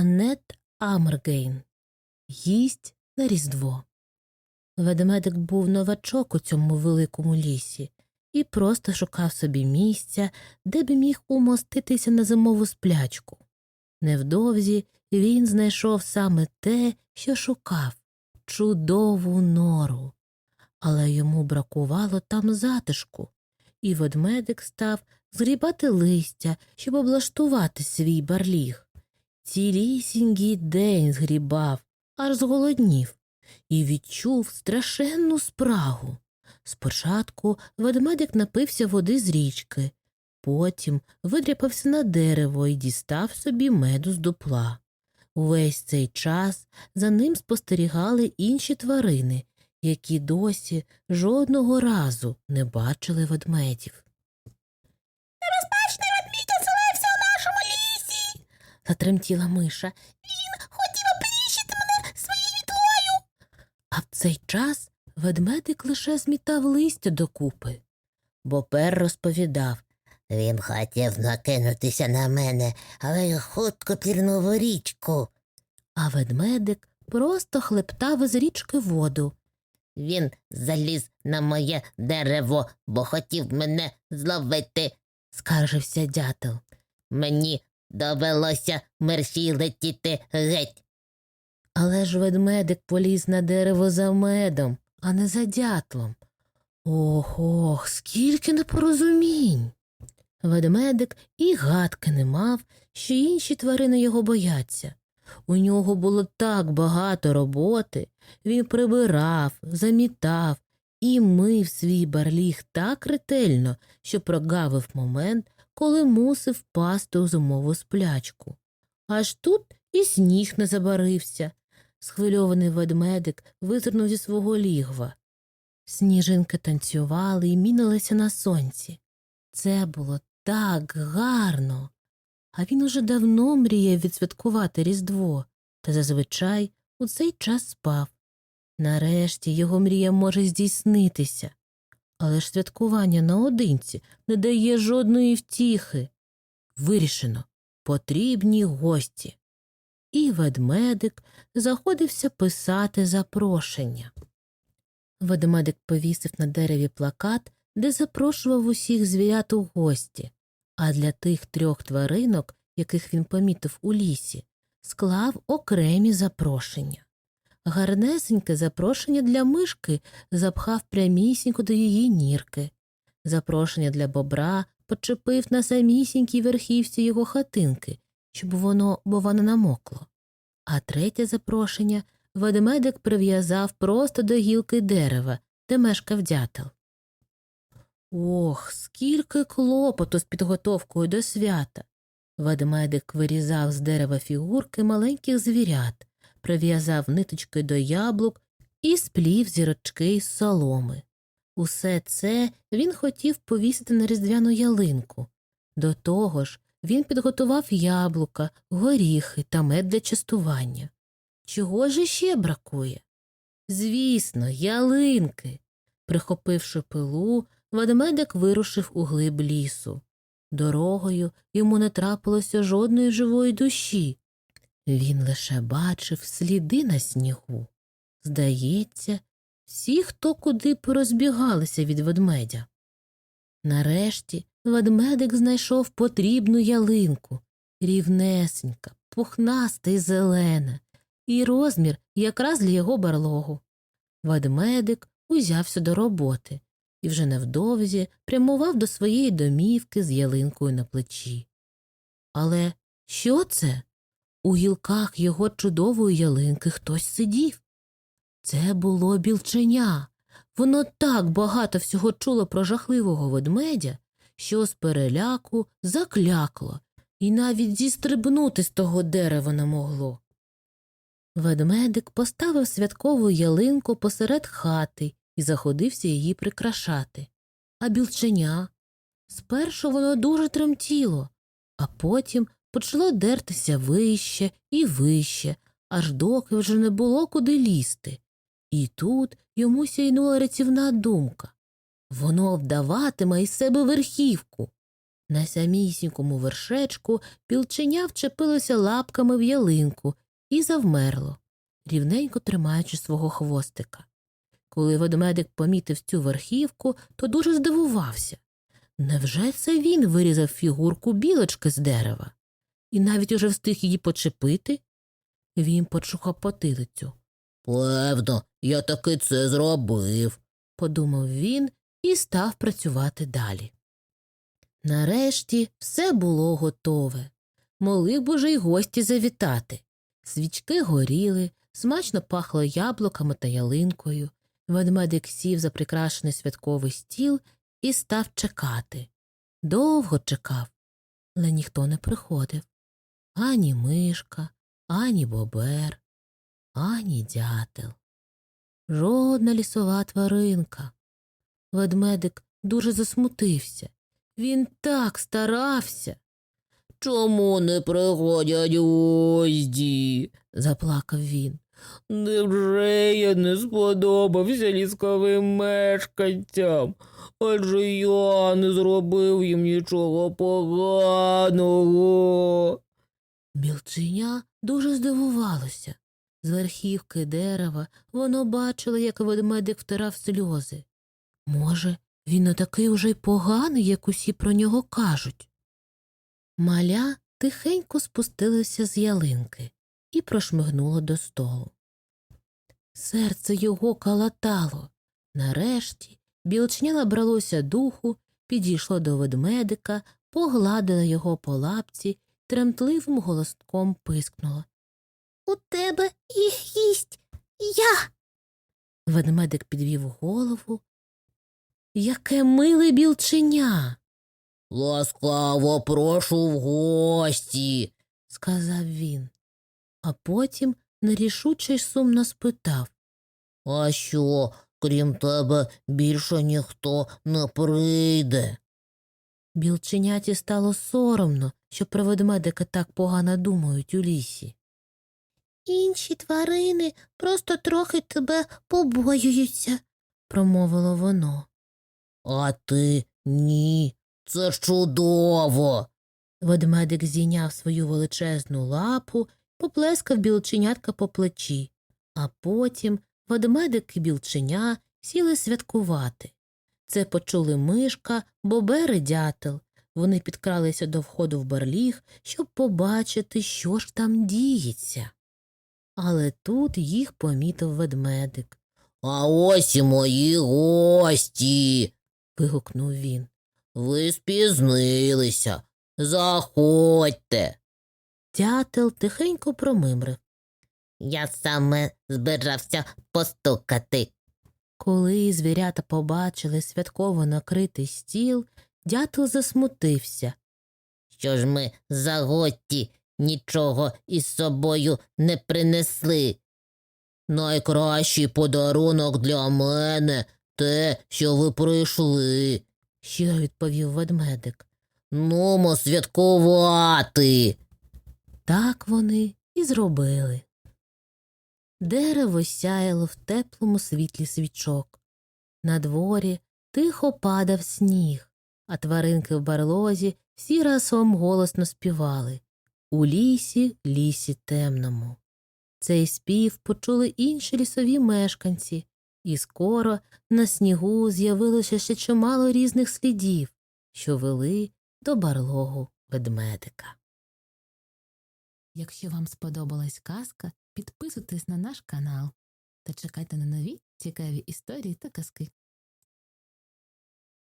Аннет Амергейн Їсть на Різдво. Ведмедик був новачок у цьому великому лісі і просто шукав собі місця, де б міг умоститися на зимову сплячку. Невдовзі він знайшов саме те, що шукав чудову нору. Але йому бракувало там затишку, і ведмедик став згрібати листя, щоб облаштувати свій барліг. Цілісінький день згрібав, аж зголоднів, і відчув страшенну спрагу. Спочатку ведмедик напився води з річки, потім видряпався на дерево і дістав собі меду з дупла. Увесь цей час за ним спостерігали інші тварини, які досі жодного разу не бачили ведмедів. Затремтіла миша, Він хотів опліщити мене своєю мітлою. а в цей час ведмедик лише змітав листя докупи. Бопер розповідав Він хотів накинутися на мене, але я хутко пірнув у річку. а ведмедик просто хлептав із річки воду. Він заліз на моє дерево, бо хотів мене зловити. скаржився дятел. Мені довелося мерщій летіти геть. Але ж ведмедик поліз на дерево за медом, а не за дятлом. Ох, ох, скільки непорозумінь. Ведмедик і гадки не мав, що інші тварини його бояться. У нього було так багато роботи. Він прибирав, замітав і мив свій барліг так ретельно, що прогавив момент, коли мусив впасти у зимову сплячку. Аж тут і сніг не забарився. Схвильований ведмедик визирнув зі свого лігва. Сніжинки танцювали і мінилися на сонці. Це було так гарно. А він уже давно мріяв відсвяткувати Різдво, та зазвичай у цей час спав. Нарешті його мрія може здійснитися. Але ж святкування наодинці не дає жодної втіхи. Вирішено потрібні гості. І ведмедик заходився писати запрошення. Ведмедик повісив на дереві плакат, де запрошував усіх звірят у гості, а для тих трьох тваринок, яких він помітив у лісі, склав окремі запрошення. Гарнесеньке запрошення для мишки запхав прямісінько до її нірки. Запрошення для бобра почепив на самісінькій верхівці його хатинки, щоб воно, бува, не намокло. А третє запрошення ведмедик прив'язав просто до гілки дерева, де мешкав дятел. Ох, скільки клопоту з підготовкою до свята. Ведмедик вирізав з дерева фігурки маленьких звірят, прив'язав ниточки до яблук і сплів зірочки із соломи. Усе це він хотів повісити на різдвяну ялинку. До того ж, він підготував яблука, горіхи та мед для частування. Чого ж іще бракує? Звісно, ялинки. Прихопивши пилу, ведмедик вирушив у глиб лісу. Дорогою йому не трапилося жодної живої душі. Він лише бачив сліди на снігу. Здається, всі, хто куди порозбігалися від ведмедя. Нарешті ведмедик знайшов потрібну ялинку рівнесенька, пухнаста і зелена, і розмір якраз для його барлогу. Ведмедик узявся до роботи і вже невдовзі прямував до своєї домівки з ялинкою на плечі. Але що це? У гілках його чудової ялинки хтось сидів. Це було білченя. Воно так багато всього чуло про жахливого ведмедя, що з переляку заклякло і навіть зістрибнути з того дерева не могло. Ведмедик поставив святкову ялинку посеред хати і заходився її прикрашати. А білченя спершу воно дуже тремтіло, а потім почало дертися вище і вище, аж доки вже не було куди лізти. І тут йому сяйнула рятівна думка воно вдаватиме із себе верхівку. На самісінькому вершечку білченя вчепилося лапками в ялинку і завмерло, рівненько тримаючи свого хвостика. Коли ведмедик помітив цю верхівку, то дуже здивувався. Невже це він вирізав фігурку білочки з дерева? І навіть уже встиг її почепити? Він почухав потилицю. Певно, я таки це зробив. подумав він і став працювати далі. Нарешті все було готове. Могли б уже й гості завітати. Свічки горіли, смачно пахло яблуками та ялинкою. Ведмедик сів за прикрашений святковий стіл і став чекати. Довго чекав, але ніхто не приходив. Ані мишка, ані бобер, ані дятел. Жодна лісова тваринка. Ведмедик дуже засмутився. Він так старався. Чому не приходять гості? заплакав він. Невже я не сподобався лісковим мешканцям? Адже я не зробив їм нічого поганого. Білченя дуже здивувалося. З верхівки дерева воно бачило, як ведмедик втирав сльози. Може, він не такий уже й поганий, як усі про нього кажуть. Маля тихенько спустилася з ялинки і прошмигнула до столу. Серце його калатало. Нарешті білчня набралося духу, підійшло до ведмедика, погладила його по лапці, тремтливим голоском пискнула. У тебе їх їсть я. Ведмедик підвів голову. Яке миле білченя, Ласкаво прошу в гості. сказав він, а потім нерішуче й сумно спитав. А що, крім тебе, більше ніхто не прийде? Білченяті стало соромно, що про ведмедика так погано думають у лісі. Інші тварини просто трохи тебе побоюються. промовило воно. А ти ні. Це ж чудово. Ведмедик зійняв свою величезну лапу, поплескав білченятка по плечі, а потім ведмедик і білченя сіли святкувати. Це почули мишка, бобер і дятел. Вони підкралися до входу в барліг, щоб побачити, що ж там діється. Але тут їх помітив ведмедик. А ось і мої гості. вигукнув він. Ви спізнилися. Заходьте. Дятел тихенько промимрив. Я саме збирався постукати. Коли звірята побачили святково накритий стіл, дятел засмутився. Що ж ми за гості нічого із собою не принесли. Найкращий подарунок для мене те, що ви прийшли. щиро відповів ведмедик. Нумо святкувати. Так вони і зробили. Дерево сяяло в теплому світлі свічок. На дворі тихо падав сніг, а тваринки в барлозі всі разом голосно співали У лісі, лісі темному. Цей спів почули інші лісові мешканці, і скоро на снігу з'явилося ще чимало різних слідів, що вели до барлогу ведмедика. Якщо вам сподобалась казка, підписуйтесь на наш канал та чекайте на нові цікаві історії та казки.